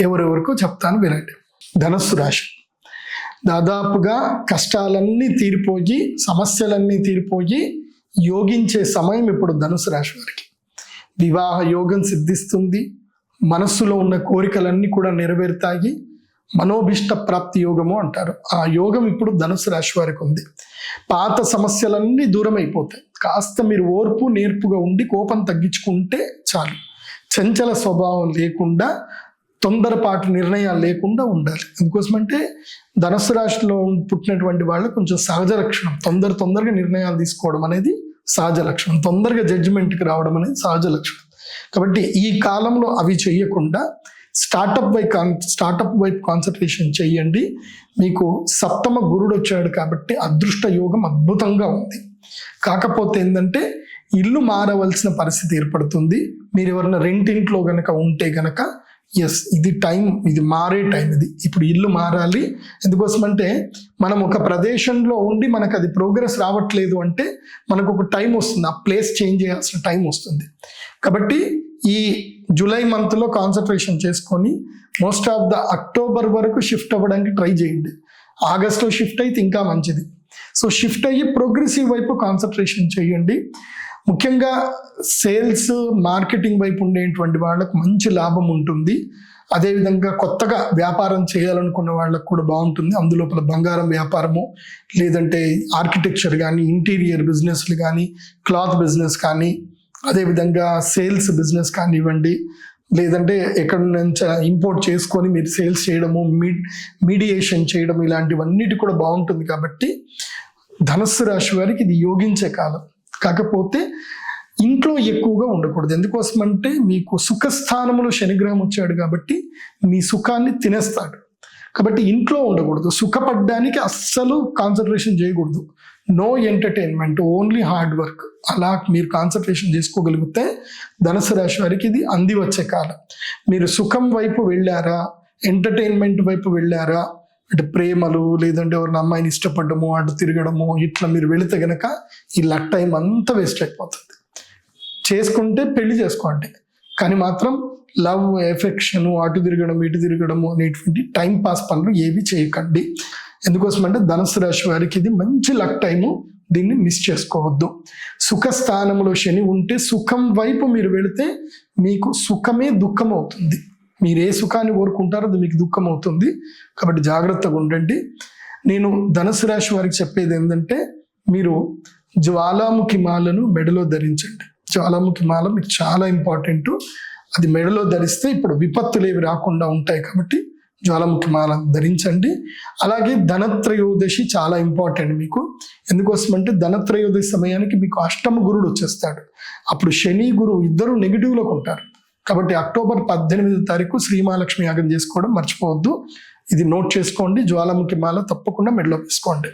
ఎవరెవరికో చెప్తాను వినండి. ధనస్సు రాశి. దాదాపుగా కష్టాలన్నీ తీరిపోయి సమస్యలన్నీ తీరిపోయి యోగించే సమయం ఇప్పుడు ధనుసు రాశి వారికి. వివాహ యోగం సిద్ధిస్తుంది. మనస్సులో ఉన్న కోరికలన్నీ కూడా నెరవేరుతాయి. మనోభిష్ట ప్రాప్తి యోగము అంటారు. ఆ యోగం ఇప్పుడు ధనుసు రాశి వారికి ఉంది. పాత సమస్యలన్నీ దూరం అయిపోతాయి కాస్త మీరు ఓర్పు నేర్పుగా ఉండి కోపం తగ్గించుకుంటే చాలు. చంచల స్వభావం లేకుండా తొందరపాటు నిర్ణయాలు లేకుండా ఉండాలి. ఎందుకోసమంటే ధనస్సు రాశిలో పుట్టినటువంటి వాళ్ళు కొంచెం సహజ లక్షణం తొందర తొందరగా నిర్ణయాలు తీసుకోవడం అనేది సహజ లక్షణం. తొందరగా జడ్జిమెంట్కి రావడం అనేది సహజ లక్షణం. కాబట్టి ఈ కాలంలో అవి చేయకుండా స్టార్టప్ వైపు కాన్ స్టార్టప్ వైపు కాన్సన్ట్రేషన్ చేయండి. మీకు సప్తమ గురుడు వచ్చాడు కాబట్టి అదృష్ట యోగం అద్భుతంగా ఉంది. కాకపోతే ఏంటంటే ఇల్లు మారవలసిన పరిస్థితి ఏర్పడుతుంది. మీరు ఎవరైనా రెంటింట్లో గనక ఉంటే గనక ఎస్ ఇది టైం ఇది మారే టైం ఇది ఇప్పుడు ఇల్లు మారాలి. ఎందుకోసం అంటే మనం ఒక ప్రదేశంలో ఉండి మనకు అది ప్రోగ్రెస్ రావట్లేదు అంటే మనకు ఒక టైం వస్తుంది. ఆ ప్లేస్ చేంజ్ చేయాల్సిన టైం వస్తుంది. కాబట్టి ఈ జూలై మంత్లో కాన్సన్ట్రేషన్ చేసుకొని మోస్ట్ ఆఫ్ ద అక్టోబర్ వరకు షిఫ్ట్ అవ్వడానికి ట్రై చేయండి. ఆగస్ట్లో షిఫ్ట్ అయితే ఇంకా మంచిది. సో షిఫ్ట్ అయ్యి ప్రోగ్రెసివ్ వైపు కాన్సన్ట్రేషన్ చేయండి. ముఖ్యంగా సేల్స్ మార్కెటింగ్ వైపు ఉండేటువంటి వాళ్ళకు మంచి లాభం ఉంటుంది. అదేవిధంగా కొత్తగా వ్యాపారం చేయాలనుకున్న వాళ్ళకు కూడా బాగుంటుంది. అందులోపల బంగారం వ్యాపారము లేదంటే ఆర్కిటెక్చర్ కానీ ఇంటీరియర్ బిజినెస్లు కానీ క్లాత్ బిజినెస్ కానీ అదేవిధంగా సేల్స్ బిజినెస్ కానివ్వండి లేదంటే ఎక్కడ నుంచి ఇంపోర్ట్ చేసుకొని మీరు సేల్స్ చేయడము మీ మీడియేషన్ చేయడం ఇలాంటివన్నిటి కూడా బాగుంటుంది కాబట్టి ధనస్సు రాశి వారికి ఇది యోగించే కాలం. కాకపోతే ఇంట్లో ఎక్కువగా ఉండకూడదు. ఎందుకోసం అంటే మీకు సుఖస్థానములో శనిగ్రహం వచ్చాడు కాబట్టి మీ సుఖాన్ని తినేస్తాడు. కాబట్టి ఇంట్లో ఉండకూడదు. సుఖపడ్డానికి అస్సలు కాన్సన్ట్రేషన్ చేయకూడదు. No entertainment only hard work అలా మీరు కాన్సన్ట్రేషన్ చేసుకోగలిగితే ధనుసు రాశి వారికి ఇది అంది వచ్చే కాలం. మీరు సుఖం వైపు వెళ్ళారా? ఎంటర్టైన్మెంట్ వైపు వెళ్ళారా? అంటే ప్రేమలు లేదంటే ఎవరిని అమ్మాయిని ఇష్టపడము అటు తిరగడము ఇట్లా మీరు వెళితే గనక ఈ లక్ టైం అంతా వేస్ట్ అయిపోతుంది. చేసుకుంటే పెళ్ళి చేసుకోండి. కానీ మాత్రం లవ్ ఎఫెక్షన్ అటు తిరగడం ఇటు తిరగడము అనేటువంటి టైం పాస్ పనులు ఏవి చేయకండి. ఎందుకోసం అంటే ధనుసు రాశి వారికి ఇది మంచి లక్ టైము. దీన్ని మిస్ చేసుకోవద్దు. సుఖ స్థానంలో శని ఉంటే సుఖం వైపు మీరు వెళితే మీకు సుఖమే దుఃఖం అవుతుంది. మీరు ఏ సుఖాన్ని కోరుకుంటారో అది మీకు దుఃఖం అవుతుంది కాబట్టి జాగ్రత్తగా ఉండండి. నేను ధనుసు రాశి వారికి చెప్పేది ఏంటంటే మీరు జ్వాలాముఖి మాలను మెడలో ధరించండి. జ్వాలాముఖి మాల మీకు చాలా ఇంపార్టెంట్. అది మెడలో ధరిస్తే ఇప్పుడు విపత్తులు ఏవి రాకుండా ఉంటాయి కాబట్టి జ్వాలాముఖి మాల ధరించండి. అలాగే ధనత్రయోదశి చాలా ఇంపార్టెంట్ మీకు. ఎందుకోసం అంటే ధనత్రయోదశి సమయానికి మీకు అష్టమ గురుడు వచ్చేస్తాడు. అప్పుడు శని గురువు ఇద్దరు నెగిటివ్లోకి ఉంటారు. కాబట్టి అక్టోబర్ పద్దెనిమిది తారీఖు శ్రీమహాలక్ష్మి యాగం చేసుకోవడం మర్చిపోవద్దు. ఇది నోట్ చేసుకోండి జ్వాలాముఖి మాల తప్పకుండా మెడలో వేసుకోండి.